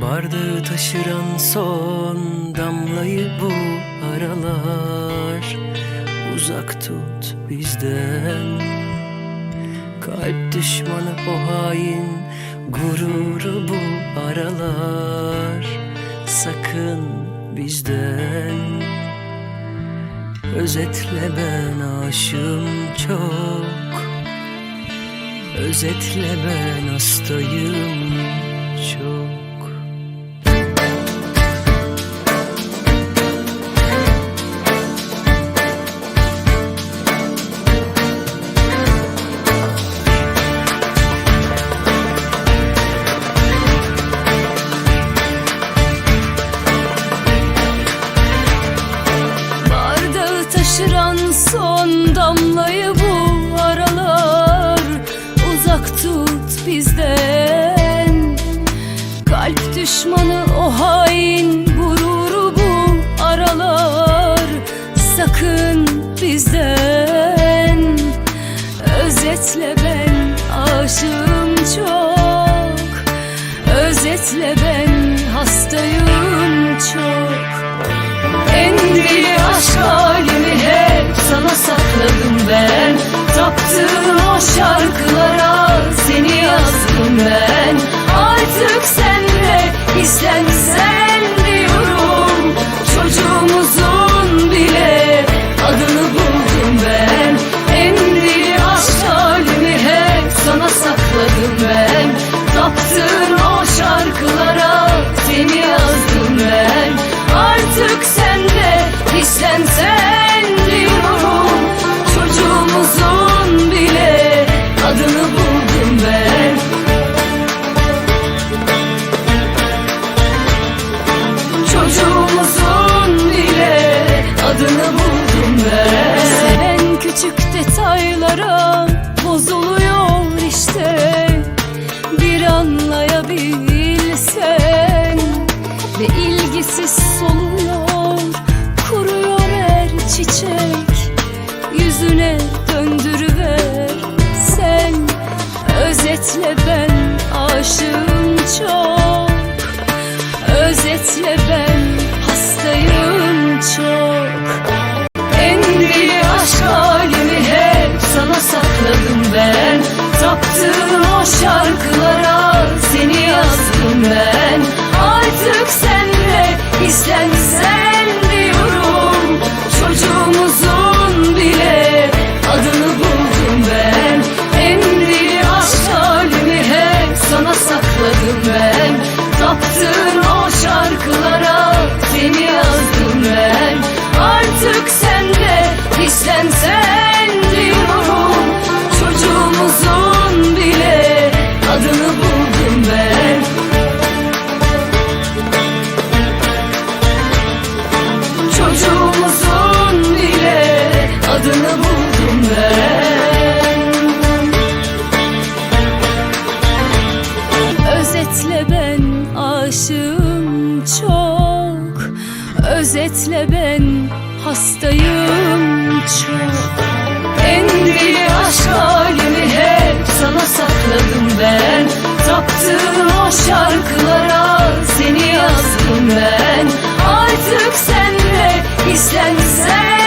Bardağı taşıran son damlayı bu aralar. Uzak tut bizden. Kalp düşmanı o hain Gururu bu aralar. Sakın bizden. Özetle ben aşığım çok. Özetle ben hastayım düşmanı o hain gururu bu aralar. Sakın bizden Özetle ben aşığım çok. Özetle ben hastayım çok. En deli aşk halimi hep sana sakladım ben. Taptığım o şarkılara seni yazdım ben. Artık senle islensen diyorum Çocuğumuzun bile adını buldum ben. En deli aşk halimi hep sana sakladım ben. Taptığın o şarkılara seni yazdım ben. Artık sen de hislensen işte Bir anlayabilsen Ve ilgisiz soluyor Kuruyor her çiçek Yüzüne döndürüver. Sen Özetle ben aşığım çok Özetle ben ben hastayım çok. En deli aşk halimi hep sana sakladım ben. Taptığım o şarkılara seni yazdım ben. Artık senle islensen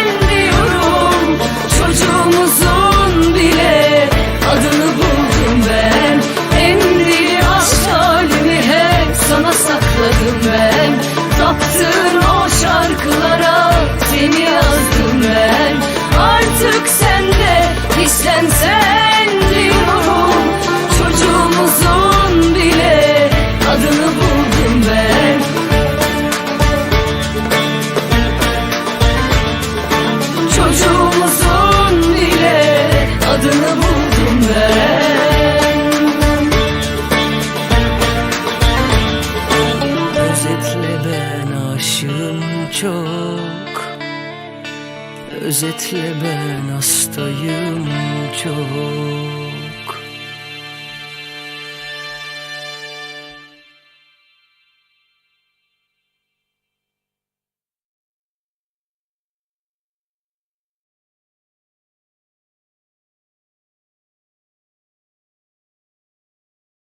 çok. Özetle ben hastayım çok